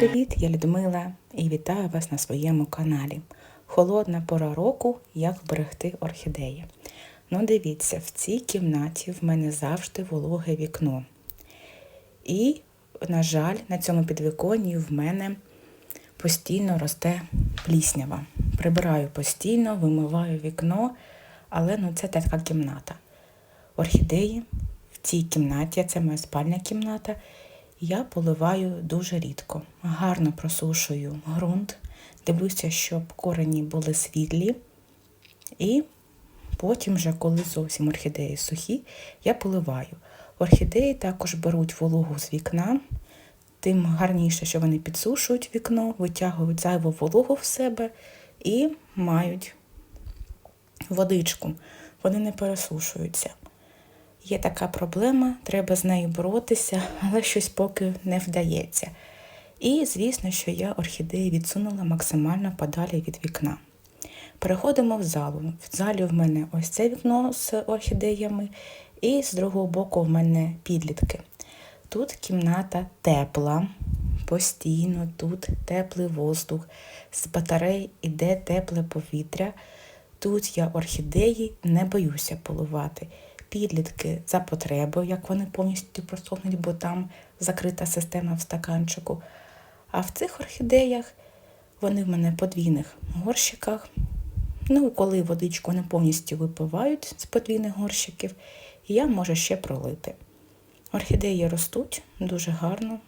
привіт! Я Людмила і вітаю вас на своєму каналі. Холодна пора року, як вберегти орхідеї. Ну, дивіться, в цій кімнаті в мене завжди вологе вікно. І, на жаль, на цьому підвіконні в мене постійно росте пліснява. Прибираю постійно, вимиваю вікно, але ну, це така кімната. Орхідеї в цій кімнаті, це моя спальня кімната, я поливаю дуже рідко. Гарно просушую ґрунт, дивлюся, щоб корені були світлі. І потім, вже, коли зовсім орхідеї сухі, я поливаю. Орхідеї також беруть вологу з вікна, тим гарніше, що вони підсушують вікно, витягують зайву вологу в себе і мають водичку. Вони не пересушуються. Є така проблема, треба з нею боротися, але щось поки не вдається. І, звісно, що я орхідеї відсунула максимально подалі від вікна. Переходимо в залу. В залі в мене ось це вікно з орхідеями, і з другого боку в мене підлітки. Тут кімната тепла, постійно, тут теплий воздух, з батарей іде тепле повітря. Тут я орхідеї не боюся поливати. Підлітки за потребою, як вони повністю просохнуть, бо там закрита система в стаканчику. А в цих орхідеях вони в мене подвійних горщиках. Ну, коли водичку не повністю випивають з подвійних горщиків, я можу ще пролити. Орхідеї ростуть дуже гарно.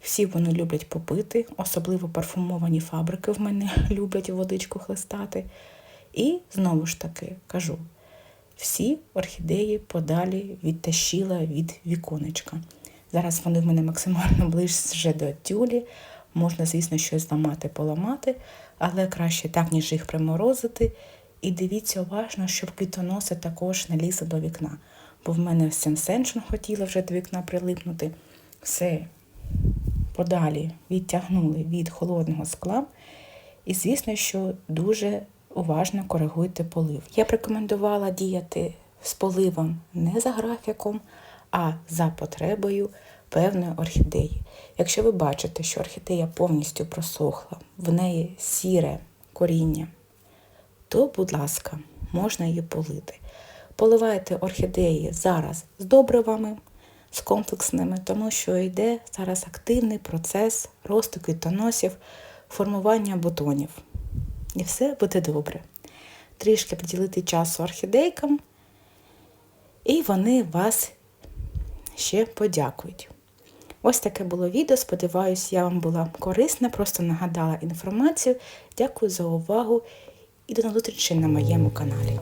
Всі вони люблять попити, особливо парфумовані фабрики в мене люблять водичку хлестати. І знову ж таки кажу: всі орхідеї подалі відтащила від віконечка. Зараз вони в мене максимально ближче до тюлі. Можна, звісно, щось зламати, поламати, але краще так, ніж їх приморозити. І дивіться уважно, щоб квітоноси також не лізли до вікна. Бо в мене сенсеншн хотіла вже до вікна прилипнути. Все подалі відтягнули від холодного скла. І, звісно, що дуже уважно коригуйте полив. Я б рекомендувала діяти з поливом не за графіком, а за потребою певної орхідеї. Якщо ви бачите, що орхідея повністю просохла, в неї сіре коріння, то, будь ласка, можна її полити. Поливайте орхідеї зараз з добривами, з комплексними, тому що йде зараз активний процес росту квітоносів, формування бутонів. І все буде добре. Трішки приділити часу орхідейкам, і вони вас ще подякують. Ось таке було відео. Сподіваюсь, я вам була корисна, просто нагадала інформацію. Дякую за увагу і до зустрічі на моєму каналі.